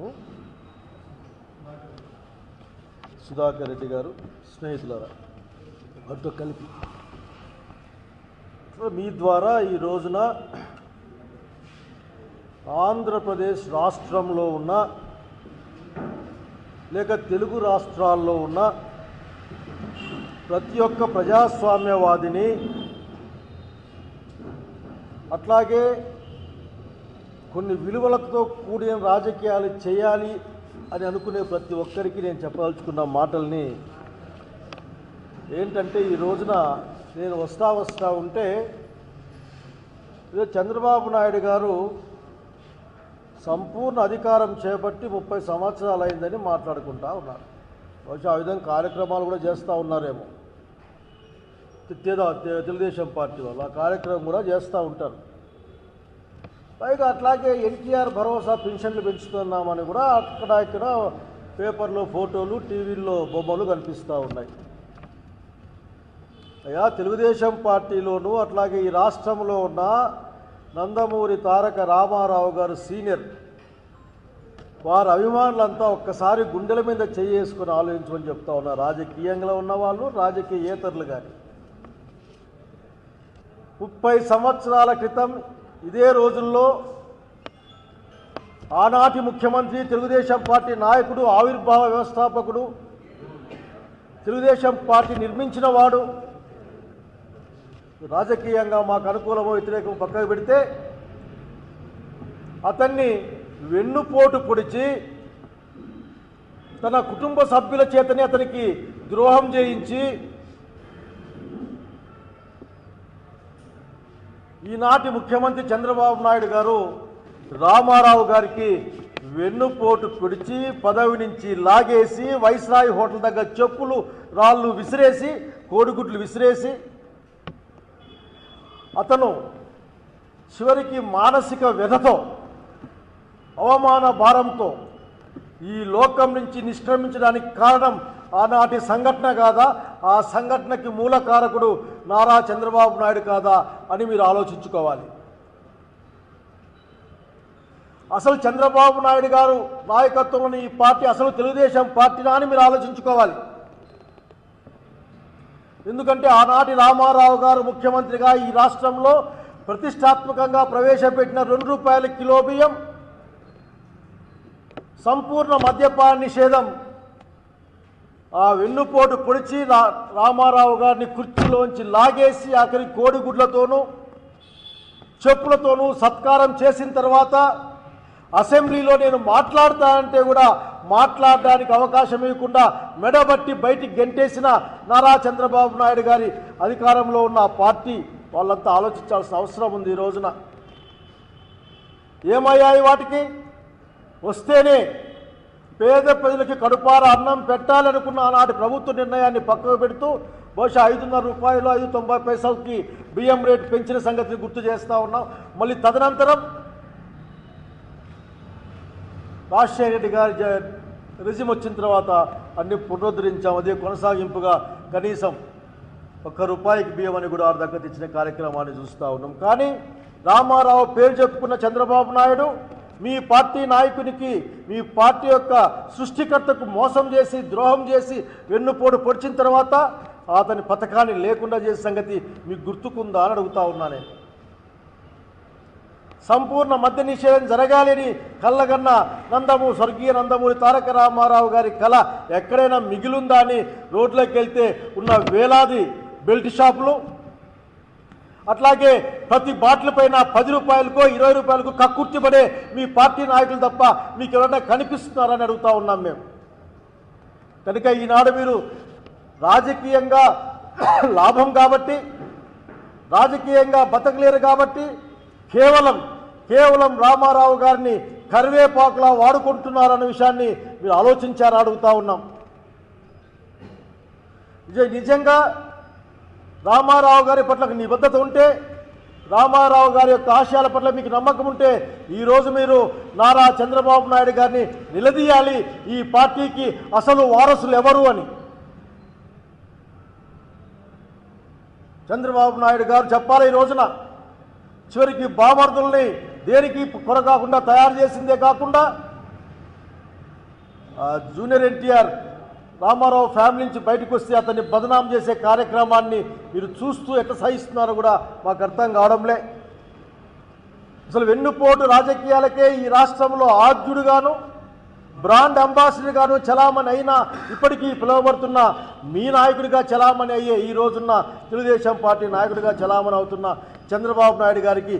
ఉన్నాము సుధాకర్ రెడ్డి గారు స్నేహితులారా వాటితో కలిపి. సో మీ ద్వారా ఈ రోజున ఆంధ్రప్రదేశ్ రాష్ట్రంలో ఉన్న లేక తెలుగు రాష్ట్రాల్లో ఉన్న ప్రతి ఒక్క ప్రజాస్వామ్యవాదిని అట్లాగే కొన్ని విలువలతో కూడిన రాజకీయాలు చేయాలి అని అనుకునే ప్రతి ఒక్కరికి నేను చెప్పదలుచుకున్న మాటల్ని ఏంటంటే ఈ రోజున నేను వస్తా వస్తా ఉంటే చంద్రబాబు నాయుడు గారు సంపూర్ణ అధికారం చేపట్టి ముప్పై సంవత్సరాలు అయిందని మాట్లాడుకుంటా ఉన్నారు. బహుశా ఆ విధంగా కార్యక్రమాలు కూడా చేస్తూ ఉన్నారేమో. తేదా తెలుగుదేశం పార్టీ వాళ్ళు ఆ కార్యక్రమం కూడా చేస్తూ ఉంటారు. పైగా అట్లాగే ఎన్టీఆర్ భరోసా పెన్షన్లు పెంచుతున్నామని కూడా అక్కడ ఇక్కడ పేపర్లో ఫోటోలు టీవీల్లో బొమ్మలు కనిపిస్తూ ఉన్నాయి. అయ్యా తెలుగుదేశం పార్టీలోనూ అట్లాగే ఈ రాష్ట్రంలో ఉన్న నందమూరి తారక రామారావు గారు సీనియర్ వారి అభిమానులంతా ఒక్కసారి గుండెల మీద చేసుకుని ఆలోచించమని చెప్తా ఉన్నారు రాజకీయంగా ఉన్నవాళ్ళు రాజకీయేతరులు కానీ ముప్పై సంవత్సరాల క్రితం ఇదే రోజుల్లో ఆనాటి ముఖ్యమంత్రి తెలుగుదేశం పార్టీ నాయకుడు ఆవిర్భావ వ్యవస్థాపకుడు తెలుగుదేశం పార్టీ నిర్మించిన వాడు. రాజకీయంగా మాకు అనుకూలమో వ్యతిరేకం పక్కకు పెడితే అతన్ని వెన్నుపోటు పొడిచి తన కుటుంబ సభ్యుల చేతనే అతనికి ద్రోహం చేయించి ఈనాటి ముఖ్యమంత్రి చంద్రబాబు నాయుడు గారు రామారావు గారికి వెన్నుపోటు పొడిచి పదవి నుంచి లాగేసి వైస్రాయి హోటల్ దగ్గర చెప్పులు రాళ్ళు విసిరేసి కోడిగుడ్లు విసిరేసి అతను చివరికి మానసిక వ్యధతో అవమాన భారంతో ఈ లోకం నుంచి నిష్క్రమించడానికి కారణం ఆనాటి సంఘటన కాదా? ఆ సంఘటనకి మూల కారకుడు నారా చంద్రబాబు నాయుడు కాదా అని మీరు ఆలోచించుకోవాలి. అసలు చంద్రబాబు నాయుడు గారు నాయకత్వంలోని ఈ పార్టీ అసలు తెలుగుదేశం పార్టీనా అని మీరు ఆలోచించుకోవాలి. ఎందుకంటే ఆనాటి రామారావు గారు ముఖ్యమంత్రిగా ఈ రాష్ట్రంలో ప్రతిష్టాత్మకంగా ప్రవేశపెట్టిన రెండు రూపాయల కిలో బియ్యం సంపూర్ణ మద్యపాన నిషేధం ఆ వెన్నుపోటు పొడిచి రా రామారావు గారిని కుర్చీలోంచి లాగేసి ఆఖరి కోడిగుడ్లతోనూ చెప్పులతోనూ సత్కారం చేసిన తర్వాత అసెంబ్లీలో నేను మాట్లాడతానంటే కూడా మాట్లాడడానికి అవకాశం ఇవ్వకుండా మెడబట్టి బయటికి గెంటేసిన నారా చంద్రబాబు నాయుడు గారి అధికారంలో ఉన్న పార్టీ వాళ్ళంతా ఆలోచించాల్సిన అవసరం ఉంది ఈ రోజున. ఏమయ్యాయి వాటికి? వస్తేనే పేద ప్రజలకి కడుపార అన్నం పెట్టాలనుకున్న ఆనాటి ప్రభుత్వ నిర్ణయాన్ని పక్కకు పెడుతూ బహుశా ఐదున్నర రూపాయలు ఐదు తొంభై పైసలకి బియ్యం రేటు పెంచిన సంగతిని గుర్తు చేస్తూ ఉన్నాం. మళ్ళీ తదనంతరం రాజశేఖర రెడ్డి గారి జ- రిజిమ్ వచ్చిన తర్వాత అన్ని పునరుద్ధరించాం. అదే కొనసాగింపుగా కనీసం ఒక్క రూపాయికి బియ్యం అని కూడా ఆరు దగ్గర తెచ్చిన కార్యక్రమాన్ని చూస్తూ ఉన్నాం. కానీ రామారావు పేరు చెప్పుకున్న చంద్రబాబు నాయుడు మీ పార్టీ నాయకునికి మీ పార్టీ యొక్క సృష్టికర్తకు మోసం చేసి ద్రోహం చేసి వెన్నుపోటు పొడిచిన తర్వాత అతని పథకాన్ని లేకుండా చేసే సంగతి మీకు గుర్తుకుందా అని అడుగుతా ఉన్నా నేను. సంపూర్ణ మద్య నిషేధం జరగాలని కళ్ళగన్న నందము స్వర్గీయ నందమూరి తారక రామారావు గారి కళ ఎక్కడైనా మిగిలుందా అని రోడ్లోకి వెళ్తే ఉన్న వేలాది బెల్ట్ షాపులు అట్లాగే ప్రతి బాటిల్ పైన పది రూపాయలకో ఇరవై రూపాయలకు కక్కుర్తిపడే మీ పార్టీ నాయకులు తప్ప మీకు ఎవరైనా కనిపిస్తున్నారని అడుగుతా ఉన్నాం మేము. కనుక ఈనాడు మీరు రాజకీయంగా లాభం కాబట్టి రాజకీయంగా బతకలేరు కాబట్టి కేవలం కేవలం రామారావు గారిని కరివేపాకులా వాడుకుంటున్నారన్న విషయాన్ని మీరు ఆలోచించారా అడుగుతా ఉన్నాం. నిజంగా రామారావు గారి పట్ల నిబద్ధత ఉంటే రామారావు గారి యొక్క ఆశయాల పట్ల మీకు నమ్మకం ఉంటే ఈరోజు మీరు నారా చంద్రబాబు నాయుడు గారిని నిలదీయాలి. ఈ పార్టీకి అసలు వారసులు ఎవరు అని. చంద్రబాబు నాయుడు గారు చెప్పాలి ఈ రోజున. చివరికి బామర్దుల్ని దేనికి కొరకాకుండా తయారు చేసిందే కాకుండా జూనియర్ ఎన్టీఆర్ రామారావు ఫ్యామిలీ నుంచి బయటకు వస్తే అతన్ని బదనాం చేసే కార్యక్రమాన్ని మీరు చూస్తూ ఎట్లా సహిస్తున్నారో కూడా మాకు అర్థం కావడంలే. అసలు వెన్నుపోటు రాజకీయాలకే ఈ రాష్ట్రంలో ఆద్యుడుగాను బ్రాండ్ అంబాసిడర్గాను చలామణి అయినా ఇప్పటికీ పిలువబడుతున్న మీ నాయకుడిగా చలామణి అయ్యే ఈ రోజున్న తెలుగుదేశం పార్టీ నాయకుడిగా చలామణి అవుతున్న చంద్రబాబు నాయుడు గారికి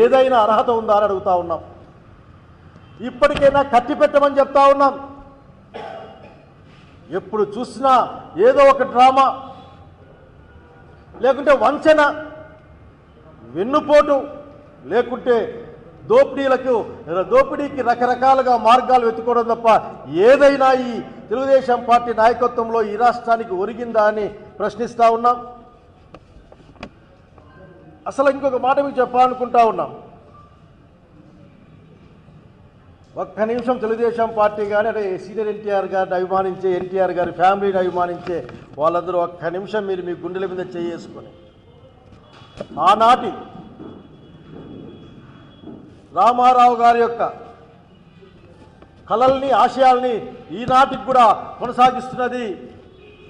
ఏదైనా అర్హత ఉందా అని అడుగుతా ఉన్నాం. ఇప్పటికైనా కట్టి పెట్టమని చెప్తా ఉన్నాం. ఎప్పుడు చూసినా ఏదో ఒక డ్రామా. లేకుంటే వంచన వెన్నుపోటు లేకుంటే దోపిడీలకు దోపిడీకి రకరకాలుగా మార్గాలు వెతుకోవడం తప్ప ఏదైనా ఈ తెలుగుదేశం పార్టీ నాయకత్వంలో ఈ రాష్ట్రానికి ఒరిగిందా అని ప్రశ్నిస్తూ ఉన్నాం. అసలు ఇంకొక మాట మీకు చెప్పాలనుకుంటా ఉన్నాం. ఒక్క నిమిషం తెలుగుదేశం పార్టీ కానీ అంటే సీనియర్ ఎన్టీఆర్ గారిని అభిమానించే ఎన్టీఆర్ గారి ఫ్యామిలీని అభిమానించే వాళ్ళందరూ ఒక్క నిమిషం మీరు మీ గుండెల మీద చేసుకొని ఆనాటి రామారావు గారి యొక్క కళల్ని ఆశయాల్ని ఈనాటికి కూడా కొనసాగిస్తున్నది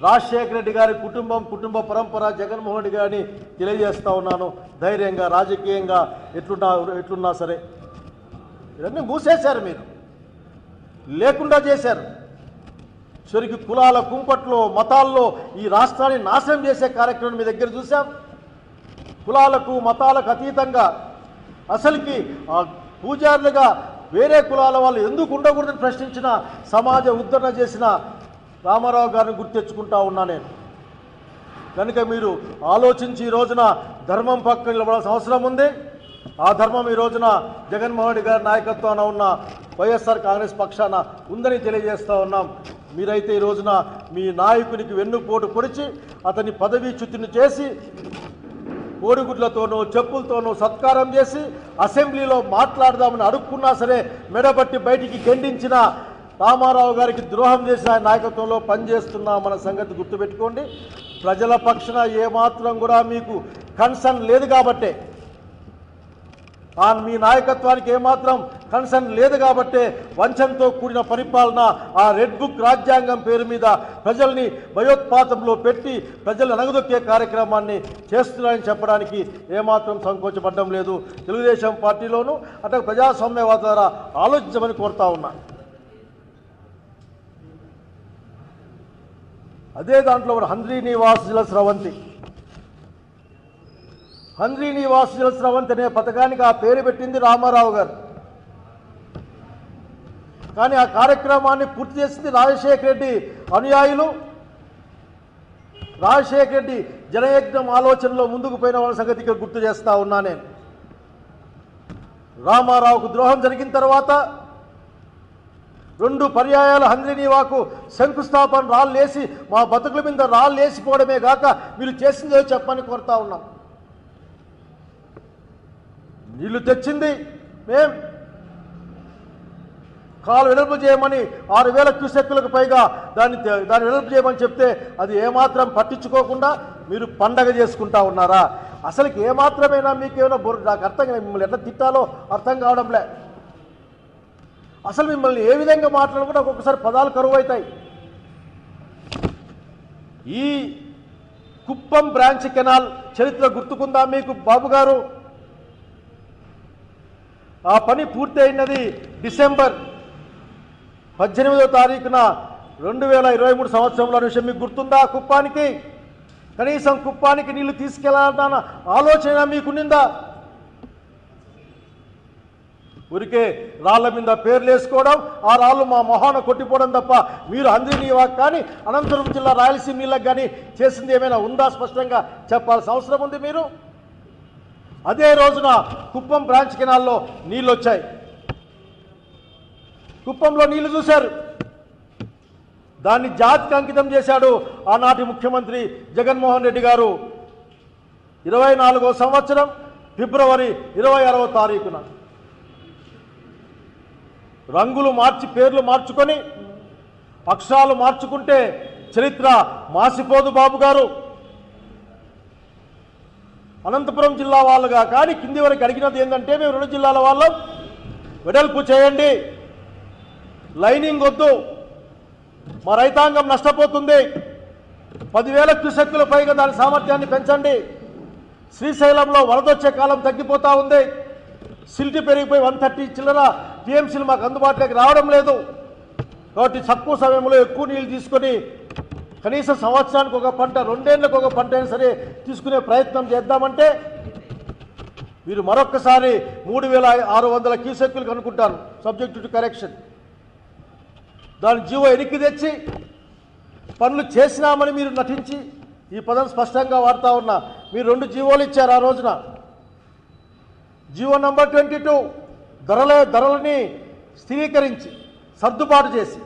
రాజశేఖర రెడ్డి గారి కుటుంబం కుటుంబ పరంపర జగన్మోహన్ రెడ్డి గారిని తెలియజేస్తా ఉన్నాను. ధైర్యంగా రాజకీయంగా ఎట్లున్నా ఎట్లున్నా సరే ఇవన్నీ మూసేశారు మీరు. లేకుండా చేశారు. చివరికి కులాల కుంపట్లో మతాల్లో ఈ రాష్ట్రాన్ని నాశనం చేసే కార్యక్రమం మీ దగ్గర చూసాం కులాలకు మతాలకు అతీతంగా అసలుకి ఆ పూజారులుగా వేరే కులాల వాళ్ళు ఎందుకు ఉండకూడదని ప్రశ్నించిన సమాజ ఉద్ధరణ చేసిన రామారావు గారిని గుర్తెచ్చుకుంటా ఉన్నా నేను. కనుక మీరు ఆలోచించి ఈ రోజున ధర్మం పక్కన నిలబడాల్సిన అవసరం ఉంది. ఆ ధర్మం ఈ రోజున జగన్మోహన్ రెడ్డి గారి నాయకత్వాన ఉన్న వైఎస్ఆర్ కాంగ్రెస్ పక్షాన ఉందని తెలియజేస్తూ ఉన్నాం. మీరైతే ఈ రోజున మీ నాయకునికి వెన్నుపోటు పొడిచి అతని పదవీ చ్యుతిని చేసి కోడిగుడ్లతోనూ చెప్పులతోనూ సత్కారం చేసి అసెంబ్లీలో మాట్లాడదామని అడుక్కున్నా సరే మెడబట్టి బయటికి గెండించిన రామారావు గారికి ద్రోహం చేసిన ఆయన నాయకత్వంలో పనిచేస్తున్నామన్న మన సంగతి గుర్తుపెట్టుకోండి. ప్రజల పక్షన ఏమాత్రం కూడా మీకు కన్సర్న్ లేదు కాబట్టే ఆ మీ నాయకత్వానికి ఏమాత్రం కన్సర్న్ లేదు కాబట్టే వంచంతో కూడిన పరిపాలన ఆ రెడ్ బుక్ రాజ్యాంగం పేరు మీద ప్రజల్ని భయోత్పాతంలో పెట్టి ప్రజలు అనగదొక్కే కార్యక్రమాన్ని చేస్తున్నారని చెప్పడానికి ఏమాత్రం సంకోచపడడం లేదు. తెలుగుదేశం పార్టీలోనూ అటు ప్రజాస్వామ్యవాద ద్వారా ఆలోచించమని కోరుతా ఉన్నా. అదే దాంట్లో హంద్రీ నివాస్ జిల స్రవంతి. హంద్రీ నివాస్ జిల అనే పథకానికి ఆ పేరు పెట్టింది రామారావు గారు. కానీ ఆ కార్యక్రమాన్ని పూర్తి చేసింది రాజశేఖర రెడ్డి అనుయాయులు. రాజశేఖర రెడ్డి జనయజ్ఞం ఆలోచనలో ముందుకు పోయిన వాళ్ళ సంగతి ఇక్కడ గుర్తు చేస్తా ఉన్నా నేను. రామారావుకు ద్రోహం జరిగిన తర్వాత రెండు పర్యాయాల హంద్రినీవాకు శంకుస్థాపన రాళ్ళు వేసి మా బతుకుల మీద రాళ్ళు వేసిపోవడమే కాక మీరు చేసిందో చెప్పని కోరుతా ఉన్నాం. నీళ్ళు తెచ్చింది. మేం కాలు వెడల్పు చేయమని ఆరు వేల క్యూసెక్కులకు పైగా దాన్ని దాన్ని వెడల్పు చేయమని చెప్తే అది ఏమాత్రం పట్టించుకోకుండా మీరు పండగ చేసుకుంటా ఉన్నారా? అసలుకి ఏమాత్రమైనా మీకేమైనా బుర్ర నాకు అర్థం కాదు. మిమ్మల్ని ఎట్లా తిట్టాలో అర్థం కావడంలే. అసలు మిమ్మల్ని ఏ విధంగా మాట్లాడుకుంటే ఒక్కొక్కసారి పదాలు కరువు అవుతాయి ఈ కుప్పం బ్రాంచ్ కెనాల్ చరిత్ర గుర్తుకుందా మీకు బాబు గారు ఆ పని పూర్తి అయినది డిసెంబర్ పద్దెనిమిదో తారీఖున రెండు వేల ఇరవై మూడు సంవత్సరంలో విషయం మీకు గుర్తుందా కుప్పానికి? కనీసం కుప్పానికి నీళ్ళు తీసుకెళ్ళాలన్న ఆలోచన మీకుండిందా? ఊరికే రాళ్ళ మీద పేర్లు వేసుకోవడం ఆ రాళ్ళు మా మొహాన కొట్టిపోవడం తప్ప మీరు అందినీవా కానీ అనంతపురం జిల్లా రాయలసీమ నీళ్ళకి కానీ చేసింది ఏమైనా ఉందా స్పష్టంగా చెప్పాల్సిన అవసరం ఉంది మీరు? అదే రోజున కుప్పం బ్రాంచ్ కెనాల్లో నీళ్ళు వచ్చాయి కుప్పంలో నీళ్ళు చూశారు. దాన్ని జాతికి అంకితం చేశాడు ఆనాటి ముఖ్యమంత్రి జగన్మోహన్ రెడ్డి గారు. ఇరవై నాలుగో సంవత్సరం ఫిబ్రవరి ఇరవై ఆరవ తారీఖున. రంగులు మార్చి పేర్లు మార్చుకొని అక్షరాలు మార్చుకుంటే చరిత్ర మాసిపోదు బాబు గారు. అనంతపురం జిల్లా వాళ్ళుగా కానీ కింది వరకు అడిగినది ఏంటంటే మేము రెండు జిల్లాల వాళ్ళం. వెడల్పు చేయండి. లైనింగ్ వద్దు. మా రైతాంగం నష్టపోతుంది. పదివేల క్యూసెక్కుల పైగా దాని సామర్థ్యాన్ని పెంచండి. శ్రీశైలంలో వరదొచ్చే కాలం తగ్గిపోతూ ఉంది. సిల్టీ పెరిగిపోయి వన్ థర్టీ చిల్లర టీఎంసీలు మాకు అందుబాటులోకి రావడం లేదు. కాబట్టి తక్కువ సమయంలో ఎక్కువ నీళ్ళు తీసుకొని కనీసం సంవత్సరానికి ఒక పంట రెండేళ్ళకి ఒక పంట అయినా సరే తీసుకునే ప్రయత్నం చేద్దామంటే మీరు మరొక్కసారి మూడు వేల ఆరు వందల క్యూసెక్కులు అనుకుంటాను సబ్జెక్టు టు కరెక్షన్ దాని జీవో ఎనికి తెచ్చి పనులు చేసినామని మీరు నటించి ఈ పదం స్పష్టంగా వాడుతూ ఉన్నా. మీరు రెండు జీవోలు ఇచ్చారు ఆ రోజున. జీవో నంబర్ ట్వంటీ టూ ధరల ధరలని స్థిరీకరించి సర్దుబాటు చేసి.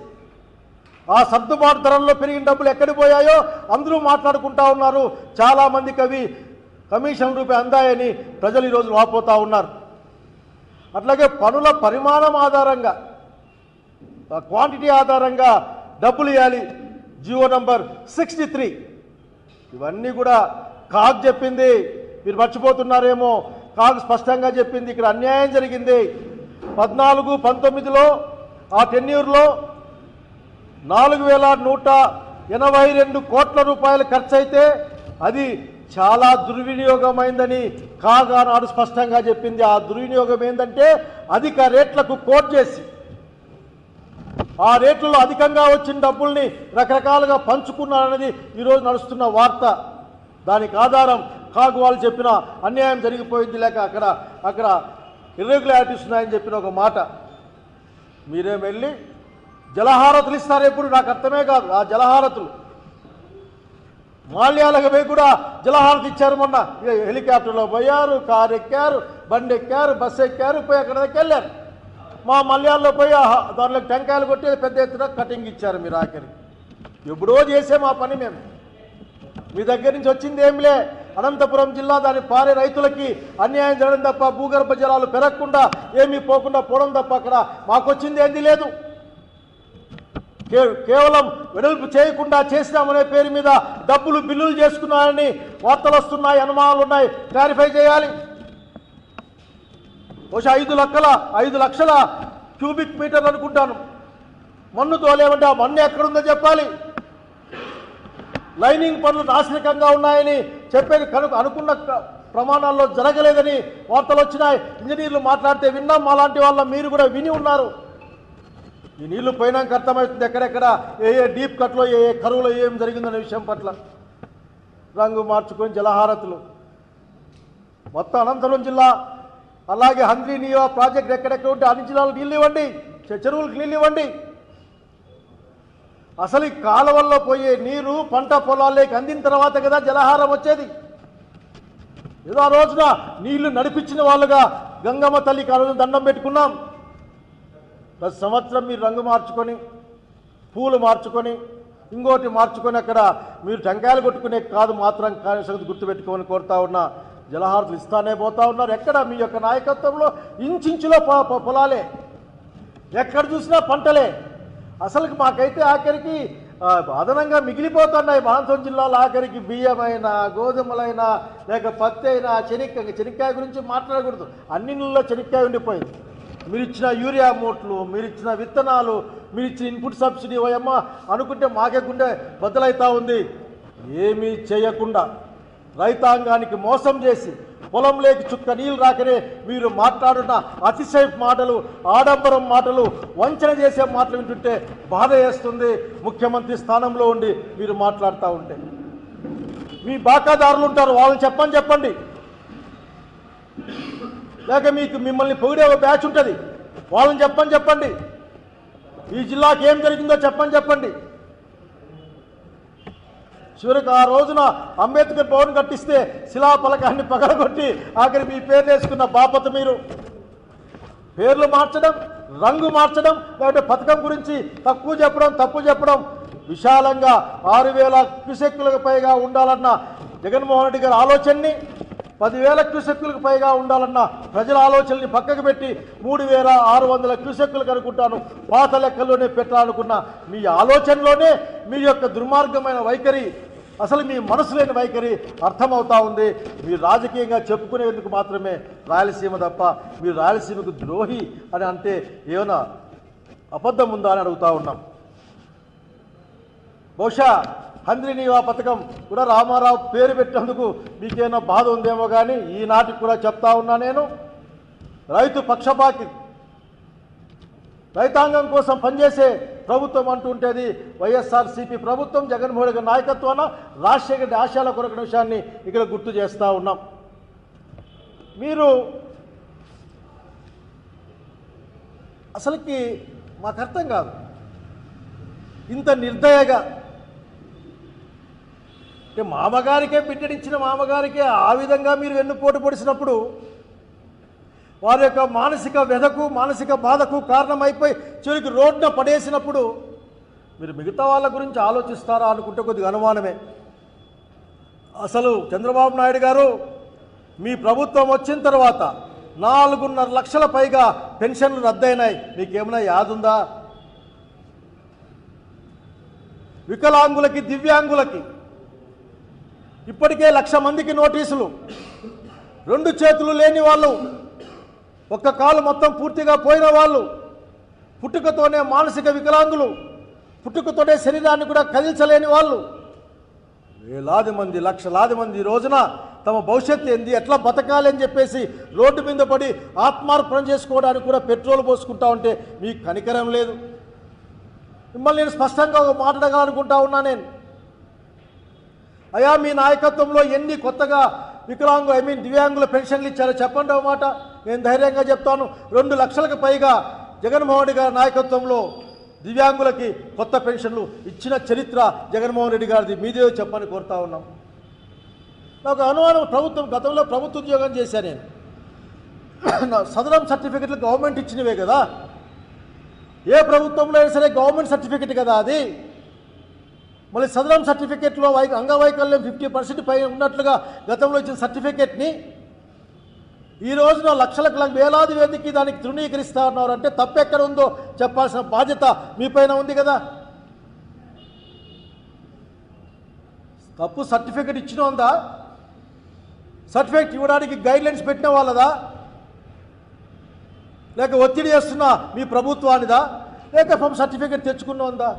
ఆ సర్దుబాటు ధరల్లో పెరిగిన డబ్బులు ఎక్కడికి పోయాయో అందరూ మాట్లాడుకుంటా ఉన్నారు. చాలామందికి అవి కమిషన్ రూపాయి అందాయని ప్రజలు ఈరోజు వాపోతూ ఉన్నారు. అట్లాగే పనుల పరిమాణం ఆధారంగా ఆ క్వాంటిటీ ఆధారంగా డబ్బులు ఇవ్వాలి. GO number sixty three. ఇవన్నీ కూడా కాగ్ చెప్పింది. మీరు మర్చిపోతున్నారేమో. కాగ్ స్పష్టంగా చెప్పింది. ఇక్కడ అన్యాయం జరిగింది. పద్నాలుగు పంతొమ్మిదిలో ఆ టెన్యూర్లో నాలుగు వేల నూట ఎనభై రెండు కోట్ల రూపాయలు ఖర్చు అయితే అది చాలా దుర్వినియోగమైందని కాగా నాడు స్పష్టంగా చెప్పింది. ఆ దుర్వినియోగం ఏంటంటే అధిక రేట్లకు కోట్ చేసి ఆ రేట్లలో అధికంగా వచ్చిన డబ్బుల్ని రకరకాలుగా పంచుకున్నారనేది ఈరోజు నడుస్తున్న వార్త. దానికి ఆధారం కాగు వాళ్ళు చెప్పిన అన్యాయం జరిగిపోయింది లేక అక్కడ అక్కడ ఇర్రెగ్యులారిటీస్ ఉన్నాయని చెప్పిన ఒక మాట. మీరేం వెళ్ళి జలహారతులు ఇస్తారు ఎప్పుడు? నాకు అర్థమే కాదు. ఆ జలహారతులు. మాల్యాలకు పోయి కూడా జలహారతి ఇచ్చారు మొన్న. హెలికాప్టర్లో పోయారు కారు ఎక్కారు బండి ఎక్కారు బస్సు ఎక్కారు పోయి అక్కడ దాకా వెళ్ళారు. మా మల్యాల్లో పోయి దానిలో టెంకాయలు కొట్టి పెద్ద ఎత్తున కటింగ్ ఇచ్చారు మీరు ఆఖరికి ఎప్పుడో చేసాం ఆ పని మేము. మీ దగ్గర నుంచి వచ్చింది ఏంలే అనంతపురం జిల్లా దాని పారే రైతులకి అన్యాయం జరగడం తప్ప భూగర్భ జలాలు పెరగకుండా ఏమీ పోకుండా పోవడం తప్ప అక్కడ మాకొచ్చింది ఏంది లేదు. కేవలం వెడల్పు చేయకుండా చేసినామనే పేరు మీద డబ్బులు బిల్లులు చేసుకున్నారని వార్తలు వస్తున్నాయి అనుమానాలు ఉన్నాయి. క్లారిఫై చేయాలి. బహుశా ఐదు లక్షల ఐదు లక్షల క్యూబిక్ మీటర్ అనుకుంటాను. మన్ను తోలేమంటే ఆ మన్ను ఎక్కడుందో చెప్పాలి. లైనింగ్ పనులు నాశనకంగా ఉన్నాయని చెప్పేది కనుక అనుకున్న ప్రమాణాల్లో జరగలేదని వార్తలు వచ్చినాయి. ఇంజనీర్లు మాట్లాడితే విన్నాం అలాంటి వాళ్ళ మీరు కూడా విని ఉన్నారు. ఈ నీళ్ళు పోయినాక అర్థమవుతుంది ఎక్కడెక్కడ ఏ ఏ డీప్ కట్లో ఏ ఏ కరువులో ఏం జరిగిందనే విషయం పట్ల. రంగు మార్చుకొని జలహారతులు. మొత్తం అనంతపురం జిల్లా అలాగే హంద్రీ నియో ప్రాజెక్ట్ ఎక్కడెక్కడ ఉంటే అన్ని జిల్లాలకు నీళ్ళు ఇవ్వండి చెరువులకు నీళ్ళు ఇవ్వండి. అసలు ఈ కాలువల్లో పోయే నీరు పంట పొలాల్లోకి అందిన తర్వాత కదా జలహారం వచ్చేది. ఏదో ఆ రోజున నీళ్ళు నడిపించిన వాళ్ళుగా గంగమ్మ తల్లి ఆ దండం పెట్టుకున్నాం. ప్రతి సంవత్సరం మీరు రంగు మార్చుకొని పూలు మార్చుకొని ఇంకోటి మార్చుకొని అక్కడ మీరు టెంకాయలు కొట్టుకునే కాదు మాత్రం కానీ సంగతి గుర్తుపెట్టుకోమని కోరుతా ఉన్నా. జలహారతులు ఇస్తానే పోతా ఉన్నారు. ఎక్కడ మీ యొక్క నాయకత్వంలో ఇంచులో పొలాలే? ఎక్కడ చూసినా పంటలే? అసలు మాకైతే ఆఖరికి అదనంగా మిగిలిపోతున్నాయి మాన్సూన్ జిల్లాలో ఆఖరికి బియ్యమైనా గోధుమలైనా లేక పత్తి అయినా చెనిక్కాయ చెనిక్కాయ గురించి మాట్లాడకూడదు. అన్ని నీళ్ళలో చెనిక్కాయ ఉండిపోయింది. మీరు ఇచ్చిన యూరియా మూట్లు మీరు ఇచ్చిన విత్తనాలు మీరు ఇచ్చిన ఇన్పుట్ సబ్సిడీ ఓయమ్మ అనుకుంటే మాకే గుండె బద్దలైతా ఉంది. ఏమీ చేయకుండా రైతాంగానికి మోసం చేసి పొలంలోకి చుక్క నీళ్ళు రాకనే మీరు మాట్లాడున్న అతిశయ మాటలు ఆడంబరం మాటలు వంచన చేసే మాటలు వింటుంటే బాధ వేస్తుంది. ముఖ్యమంత్రి స్థానంలో ఉండి మీరు మాట్లాడుతూ ఉంటే. మీ బాకాదారులు ఉంటారు వాళ్ళని చెప్పని చెప్పండి. లేక మీకు మిమ్మల్ని పొగిడే ఒక బ్యాచ్ ఉంటుంది. వాళ్ళని చెప్పని చెప్పండి. ఈ జిల్లాకి ఏం జరిగిందో చెప్పని చెప్పండి. చివరికి ఆ రోజున అంబేద్కర్ భవన్ కట్టిస్తే శిలాఫలకాన్ని పగలగొట్టి ఆఖరి మీ పేరు వేసుకున్న బాపత మీరు. పేర్లు మార్చడం రంగు మార్చడం లేకపోతే పథకం గురించి తక్కువ చెప్పడం తప్పు చెప్పడం విశాలంగా ఆరు వేల క్యూసెక్కులకు పైగా ఉండాలన్న జగన్మోహన్ రెడ్డి గారి ఆలోచనని పదివేల క్యూసెక్కులకు పైగా ఉండాలన్న ప్రజల ఆలోచనని పక్కకు పెట్టి మూడు వేల ఆరు వందల క్యూసెక్కులకు అనుకుంటాను. పాత లెక్కల్లోనే పెట్టాలనుకున్న మీ ఆలోచనలోనే మీ యొక్క దుర్మార్గమైన వైఖరి అసలు మీ మనసు లేని వైఖరి అర్థమవుతా ఉంది. మీరు రాజకీయంగా చెప్పుకునేందుకు మాత్రమే రాయలసీమ తప్ప మీరు రాయలసీమకు ద్రోహి అని అంటే ఏమైనా అబద్ధం ఉందా అని అడుగుతా ఉన్నాం. బహుశా హంద్రినీవా పథకం కూడా రామారావు పేరు పెట్టినందుకు మీకేమైనా బాధ ఉందేమో కానీ ఈనాటికి కూడా చెప్తా ఉన్నా నేను. రైతు పక్షపాతి. రైతాంగం కోసం పనిచేసే ప్రభుత్వం అంటుంటేది వైఎస్ఆర్సీపీ ప్రభుత్వం జగన్మోహన్ రెడ్డి నాయకత్వాన రాజశేఖర ఆశయాల కొరకు విషయాన్ని ఇక్కడ గుర్తు చేస్తూ ఉన్నాం. మీరు అసలుకి మాకు అర్థం కాదు. ఇంత నిర్దయగా అంటే మామగారికే బిడ్డనిచ్చిన మామగారికే ఆ విధంగా మీరు వెన్నుపోటు పొడిచినప్పుడు వారి యొక్క మానసిక వ్యధకు మానసిక బాధకు కారణమైపోయి చివరికి రోడ్డున పడేసినప్పుడు మీరు మిగతా వాళ్ళ గురించి ఆలోచిస్తారా అనుకుంటే కొద్దిగా అనుమానమే. అసలు చంద్రబాబు నాయుడు గారు మీ ప్రభుత్వం వచ్చిన తర్వాత నాలుగున్నర లక్షల పైగా పెన్షన్లు రద్దయినాయి. మీకేమైనా యాదుందా? వికలాంగులకి దివ్యాంగులకి ఇప్పటికే లక్ష మందికి నోటీసులు. రెండు చేతులు లేని వాళ్ళు ఒక్క కాలు మొత్తం పూర్తిగా పోయిన వాళ్ళు పుట్టుకతోనే మానసిక వికలాంగులు పుట్టుకతోనే శరీరాన్ని కూడా కదిల్చలేని వాళ్ళు. వేలాది మంది లక్షలాది మంది ఈ రోజున తమ భవిష్యత్తు ఏంది ఎట్లా బతకాలి అని చెప్పేసి రోడ్డు మీద పడి ఆత్మార్పణ చేసుకోవడానికి కూడా పెట్రోల్ పోసుకుంటా ఉంటే మీకు కనికరం లేదు. మిమ్మల్ని నేను స్పష్టంగా ఒక మాట్లాడగలనుకుంటా ఉన్నా నేను. అయా మీ నాయకత్వంలో ఎన్ని కొత్తగా వికలాంగు ఐ మీన్ దివ్యాంగుల పెన్షన్లు ఇచ్చారో చెప్పండి ఒక మాట. నేను ధైర్యంగా చెప్తాను. రెండు లక్షలకు పైగా జగన్మోహన్ రెడ్డి గారి నాయకత్వంలో దివ్యాంగులకి కొత్త పెన్షన్లు ఇచ్చిన చరిత్ర జగన్మోహన్ రెడ్డి గారిది. మీదే చెప్పని కోరుతా ఉన్నాం. నాకు అనుమానం ప్రభుత్వం గతంలో ప్రభుత్వ ఉద్యోగం చేశాను నేను. నా సదరం సర్టిఫికెట్లు గవర్నమెంట్ ఇచ్చినవే కదా. ఏ ప్రభుత్వంలో అయినా సరే గవర్నమెంట్ సర్టిఫికెట్ కదా అది. మళ్ళీ సదరం సర్టిఫికేట్లో వై అంగవైకల్యం ఫిఫ్టీ పర్సెంట్ పైన ఉన్నట్లుగా గతంలో ఇచ్చిన సర్టిఫికేట్ని ఈ రోజున లక్షలకు వేలాది వేదికి దానికి తృణీకరిస్తా ఉన్నారు అంటే తప్పు ఎక్కడ ఉందో చెప్పాల్సిన బాధ్యత మీపైన ఉంది కదా. తప్పు సర్టిఫికేట్ ఇచ్చిన ఉందా సర్టిఫికెట్ ఇవ్వడానికి గైడ్లైన్స్ పెట్టిన వాళ్ళదా? లేక ఒత్తిడి చేస్తున్న మీ ప్రభుత్వానిదా? లేక పాపం సర్టిఫికేట్ తెచ్చుకున్న ఉందా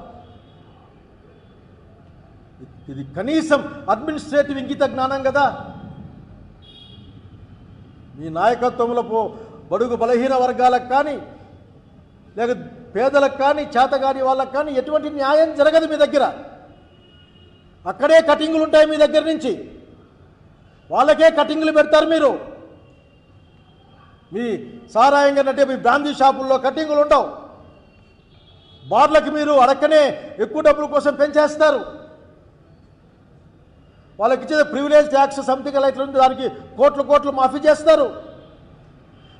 ఇది కనీసం అడ్మినిస్ట్రేటివ్ ఇంగిత జ్ఞానం కదా. మీ నాయకత్వంలో పో బడుగు బలహీన వర్గాలకు కానీ లేక పేదలకు కానీ చేతగాని వాళ్ళకు కానీ ఎటువంటి న్యాయం జరగదు మీ దగ్గర. అక్కడే కటింగులు ఉంటాయి మీ దగ్గర నుంచి. వాళ్ళకే కటింగులు పెడతారు మీరు. మీ సారాయంగా అంటే మీ బ్రాందీ షాపుల్లో కటింగులు ఉండవు. బార్లకు మీరు అడక్కనే ఎక్కువ డబ్బుల కోసం పెంచేస్తారు. వాళ్ళకి ఇచ్చేది ప్రివిలేజ్ ట్యాక్స్ సంథింగ్ అలా ఇట్లా ఉంది దానికి కోట్లు కోట్లు మాఫీ చేస్తారు.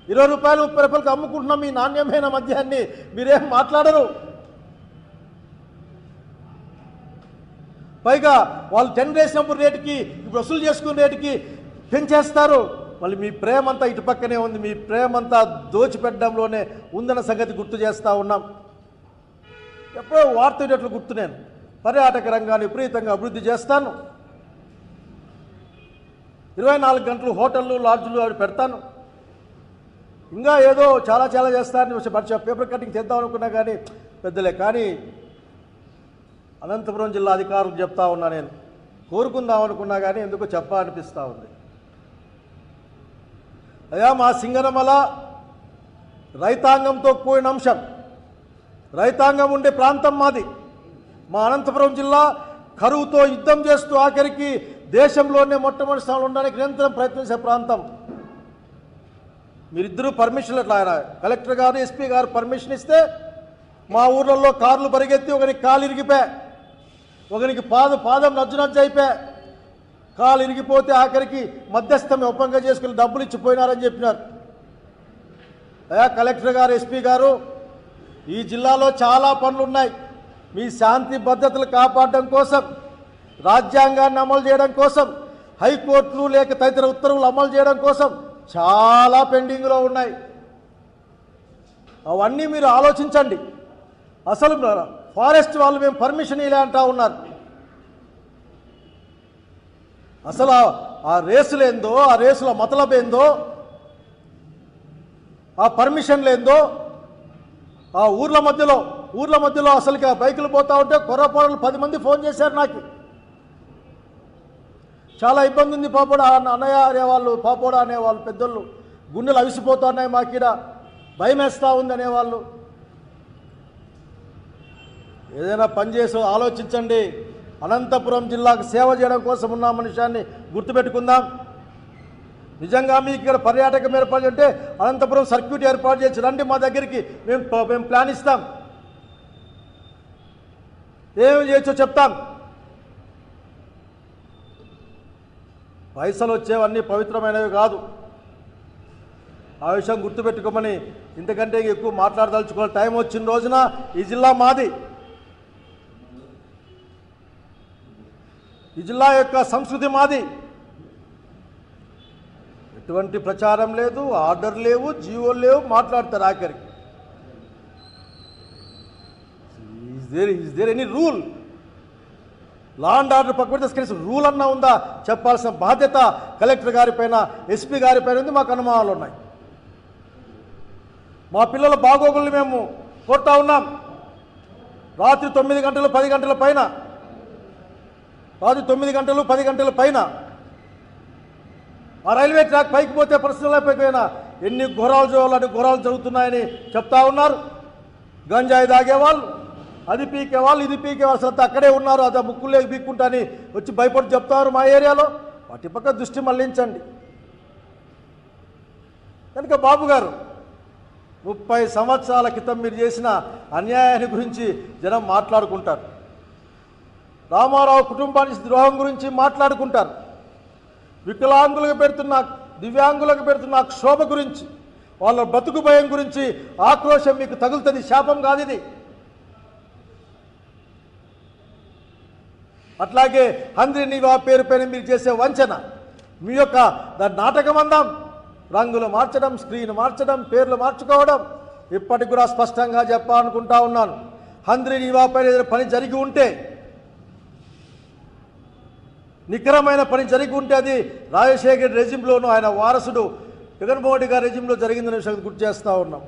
ఇరవై రూపాయలు ముప్పై రూపాయలకి అమ్ముకుంటున్నాం మీ నాణ్యమైన మద్యాన్ని మీరేం మాట్లాడరు. పైగా వాళ్ళు టెన్ వేసినప్పుడు రేటుకి ఇప్పుడు వసూలు చేసుకునే రేటుకి పెంచేస్తారు. మళ్ళీ మీ ప్రేమంతా ఇటుపక్కనే ఉంది మీ ప్రేమంతా దోచిపెట్టడంలోనే ఉందన్న సంగతి గుర్తు చేస్తూ ఉన్నాం. ఎప్పుడో వార్తలు గుర్తు నేను. పర్యాటక రంగాన్ని విపరీతంగా అభివృద్ధి చేస్తాను. ఇరవై నాలుగు గంటలు హోటళ్ళు లాడ్జ్లు అవి పెడతాను. ఇంకా ఏదో చాలా చాలా చేస్తారని పరిచయం పేపర్ కటింగ్ చేద్దాం అనుకున్నా కానీ పెద్దలే. కానీ అనంతపురం జిల్లా అధికారులు చెప్తా ఉన్నా నేను. కోరుకుందాం అనుకున్నా కానీ ఎందుకో చెప్పా అనిపిస్తూ ఉంది. అయ్యా మా సింగనమల రైతాంగంతో కూడిన అంశం. రైతాంగం ఉండే ప్రాంతం మాది. మా అనంతపురం జిల్లా కరువుతో యుద్ధం చేస్తూ ఆఖరికి దేశంలోనే మొట్టమొదటి స్థానంలో ఉండడానికి నిరంతరం ప్రయత్నించే ప్రాంతం. మీరిద్దరూ పర్మిషన్ అట్లా ఆయన. కలెక్టర్ గారు ఎస్పీ గారు పర్మిషన్ ఇస్తే మా ఊర్లలో కార్లు పరిగెత్తి ఒకరికి కాలు ఇరిగిపోయా ఒకరికి పాద పాదం నజ్జు నజ్జు అయిపోయా కాలు ఇరిగిపోతే ఆఖరికి మధ్యస్థం ఒప్పంగా చేసుకుని డబ్బులు ఇచ్చిపోయినారని చెప్పినారు. అయ్యా కలెక్టర్ గారు ఎస్పీ గారు ఈ జిల్లాలో చాలా పనులు ఉన్నాయి మీ శాంతి భద్రతలు కాపాడడం కోసం రాజ్యాంగాన్ని అమలు చేయడం కోసం హైకోర్టులు లేక తదితర ఉత్తర్వులు అమలు చేయడం కోసం చాలా పెండింగ్లో ఉన్నాయి. అవన్నీ మీరు ఆలోచించండి. అసలు ఫారెస్ట్ వాళ్ళు మేము పర్మిషన్ ఇలా అంటా ఉన్నారు. అసలు ఆ- ఆ రేసులేందో ఆ రేసుల మతలబ్ ఏందో ఆ పర్మిషన్లు ఏందో ఆ ఊర్ల మధ్యలో ఊర్ల మధ్యలో అసలుగా బైకులు పోతా ఉంటే కొర్రపోరలు పది మంది ఫోన్ చేశారు నాకు. చాలా ఇబ్బంది ఉంది పాపోడా. అన్నయ్య అనేవాళ్ళు పాపోడా అనేవాళ్ళు పెద్దోళ్ళు గుండెలు అవిసిపోతున్నాయి మాకిడ. భయం వేస్తూ ఉంది అనేవాళ్ళు. ఏదైనా పనిచేసి ఆలోచించండి. అనంతపురం జిల్లాకు సేవ చేయడం కోసం ఉన్న మనిషాన్ని గుర్తుపెట్టుకుందాం. నిజంగా మీకు ఇక్కడ పర్యాటకం ఏర్పాటు అంటే అనంతపురం సర్క్యూట్ ఏర్పాటు చేసి రండి మా దగ్గరికి. మేము మేము ప్లాన్ ఇస్తాం. ఏమి చేయొచ్చో చెప్తాం. పైసలు వచ్చేవన్నీ పవిత్రమైనవి కాదు. ఆ విషయం గుర్తుపెట్టుకోమని ఇంతకంటే ఎక్కువ మాట్లాడదలుచుకోవాలి టైం వచ్చిన రోజున ఈ జిల్లా మాది. ఈ జిల్లా యొక్క సంస్కృతి మాది. ఎటువంటి ప్రచారం లేదు ఆర్డర్ లేవు జీవోలు లేవు మాట్లాడతారు ఆఖరికి. Is there is there any rule law and order పక్క పెడితే కనీసం రూల్ అన్నా ఉందా? చెప్పాల్సిన బాధ్యత కలెక్టర్ గారి పైన ఎస్పీ గారి పైన ఉంది మాకు అనుమానాలు ఉన్నాయి. మా పిల్లల బాగోగుల్ని మేము కోరుతా ఉన్నాం. రాత్రి తొమ్మిది గంటలు పది గంటల పైన రాత్రి తొమ్మిది గంటలు పది గంటల పైన ఆ రైల్వే ట్రాక్ పైకి పోతే పరిస్థితుల పైన ఎన్ని ఘోరాలు చేయాలని ఘోరాలు జరుగుతున్నాయని చెప్తా ఉన్నారు. గంజాయి తాగేవాళ్ళు అది పీకే వాళ్ళు ఇది పీకేవాళ్ళు అసలు అక్కడే ఉన్నారు అది ముక్కులే పీక్కుంటాని వచ్చి భయపడి చెప్తారు మా ఏరియాలో. వాటి పక్క దృష్టి మళ్ళించండి. కనుక బాబు గారు ముప్పై సంవత్సరాల క్రితం మీరు చేసిన అన్యాయాన్ని గురించి జనం మాట్లాడుకుంటారు. రామారావు కుటుంబానికి ద్రోహం గురించి మాట్లాడుకుంటారు. వికలాంగులకు పెడుతున్న దివ్యాంగులకు పెడుతున్న క్షోభ గురించి వాళ్ళ బతుకు భయం గురించి ఆక్రోశం మీకు తగులుతుంది శాపం కాదు ఇది. అట్లాగే హంద్రి నీవా పేరు పైన మీరు చేసే వంచన. మీ యొక్క నాటకం అందాం. రంగులు మార్చడం స్క్రీన్ మార్చడం పేర్లు మార్చుకోవడం. ఇప్పటికి కూడా స్పష్టంగా చెప్పాలనుకుంటా ఉన్నాను. హంద్రి నీవా పైన ఏదైనా పని జరిగి ఉంటే నికరమైన పని జరిగి ఉంటే అది రాజశేఖర్ రెజింలోను ఆయన వారసుడు జగన్మోహన్ రెడ్డి గారి రెజింలో జరిగిందనే విషయం గుర్తు చేస్తూ ఉన్నాం.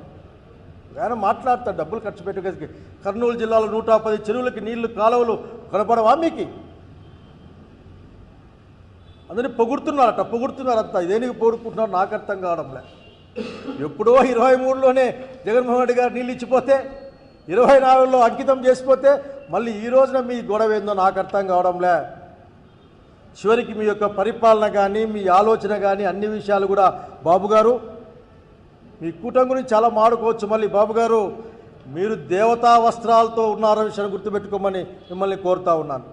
ఆయన మాట్లాడతాడు డబ్బులు ఖర్చు పెట్టుకు కర్నూలు జిల్లాలో నూట పది చెరువులకి నీళ్ళు కాలువలు కనపడవా మీకు? అందుకని పొగుడుతున్నారట పొగుడుతున్నారంతా. ఇదేనికి పొగుడుకుంటున్నారు నాకు అర్థం కావడంలే ఎప్పుడో ఇరవై మూడులోనే జగన్మోహన్ రెడ్డి గారు నీళ్ళు ఇచ్చిపోతే ఇరవై నాలుగులో అంకితం చేసిపోతే మళ్ళీ ఈ రోజున మీ గొడవ ఏందో నాకు అర్థం కావడంలే చివరికి మీ యొక్క పరిపాలన కానీ మీ ఆలోచన కానీ అన్ని విషయాలు కూడా బాబు గారు మీ కూటమి గురించి చాలా మాడుకోవచ్చు. మళ్ళీ బాబు గారు మీరు దేవతా వస్త్రాలతో ఉన్నారనే విషయాన్ని గుర్తుపెట్టుకోమని మిమ్మల్ని కోరుతా ఉన్నాను.